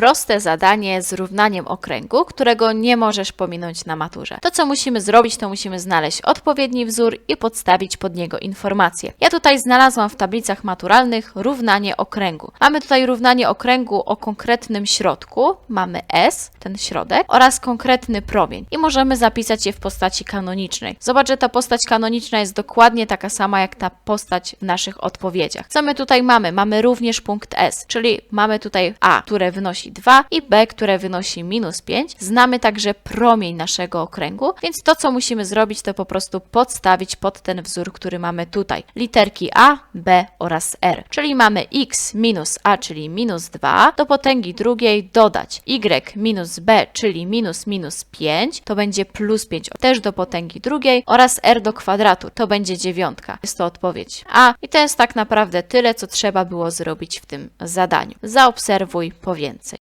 proste zadanie z równaniem okręgu, którego nie możesz pominąć na maturze. To, co musimy zrobić, to musimy znaleźć odpowiedni wzór i podstawić pod niego informacje. Ja tutaj znalazłam w tablicach maturalnych równanie okręgu. Mamy tutaj równanie okręgu o konkretnym środku, mamy S, ten środek, oraz konkretny promień i możemy zapisać je w postaci kanonicznej. Zobacz, że ta postać kanoniczna jest dokładnie taka sama jak ta postać w naszych odpowiedziach. Co my tutaj mamy? Mamy również punkt S, czyli mamy tutaj A, które wynosi 2 i B, które wynosi minus 5. Znamy także promień naszego okręgu, więc to, co musimy zrobić, to po prostu podstawić pod ten wzór, który mamy tutaj. Literki A, B oraz R. Czyli mamy x minus A, czyli minus 2, do potęgi drugiej dodać y minus B, czyli minus minus 5, to będzie plus 5, też do potęgi drugiej oraz r do kwadratu, to będzie dziewiątka. Jest to odpowiedź A i to jest tak naprawdę tyle, co trzeba było zrobić w tym zadaniu. Zaobserwuj po więcej.